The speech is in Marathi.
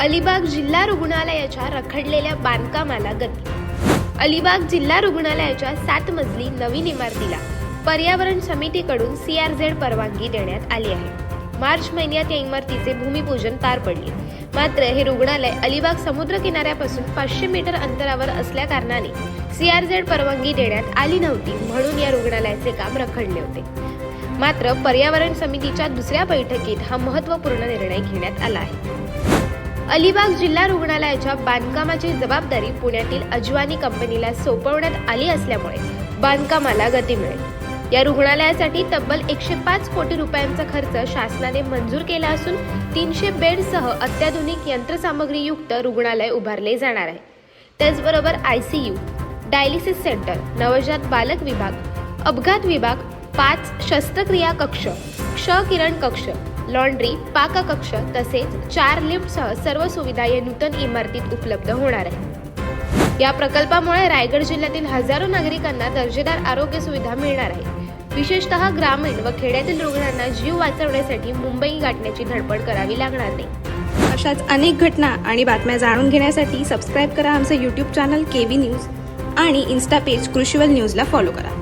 अलिबाग जिल्हा रुग्णालयाच्या रखडलेल्या बांधकामाला गती. अलिबाग जिल्हा रुग्णालयाच्या सात मजली नवीन इमारतीला पर्यावरण समितीकडून सी आर झेड परवानगी देण्यात आली आहे. मार्च महिन्यात या इमारतीचे भूमिपूजन पार पडले. मात्र हे रुग्णालय अलिबाग समुद्र किनाऱ्यापासून पाचशे मीटर अंतरावर असल्या कारणाने झेड परवानगी देण्यात आली नव्हती म्हणून या रुग्णालयाचे काम रखडले होते. मात्र पर्यावरण समितीच्या दुसऱ्या बैठकीत हा महत्त्वपूर्ण निर्णय घेण्यात आला आहे. अलिबाग जिल्हा रुग्णालयाच्या बांधकामाची जबाबदारी पुण्यातील अजवानी कंपनीला सोपवण्यात आली असल्यामुळे बांधकामाला गती मिळेल. या रुग्णालयासाठी तब्बल एकशे पाच कोटी रुपयांचा खर्च शासनाने मंजूर केला असून तीनशे बेडसह अत्याधुनिक यंत्रसामग्रीयुक्त रुग्णालय उभारले जाणार आहे. त्याचबरोबर I C U dialysis centre नवजात बालक विभाग अपघात विभाग पाच शस्त्रक्रिया कक्ष क्ष किरण कक्ष लॉन्ड्री पाककक्ष तसेच चार लिफ्टसह सर्व सुविधा या नूतन इमारतीत उपलब्ध होणार आहे. या प्रकल्पामुळे रायगड जिल्ह्यातील हजारो नागरिकांना दर्जेदार आरोग्य सुविधा मिळणार आहे. विशेषतः ग्रामीण व खेड्यातील रुग्णांना जीव वाचवण्यासाठी मुंबई गाठण्याची धडपड करावी लागणार नाही. अशाच अनेक घटना आणि बातम्या जाणून घेण्यासाठी सबस्क्राईब करा आमचं YouTube channel K V news आणि इन्स्टा पेज कृषीवल न्यूजला फॉलो करा.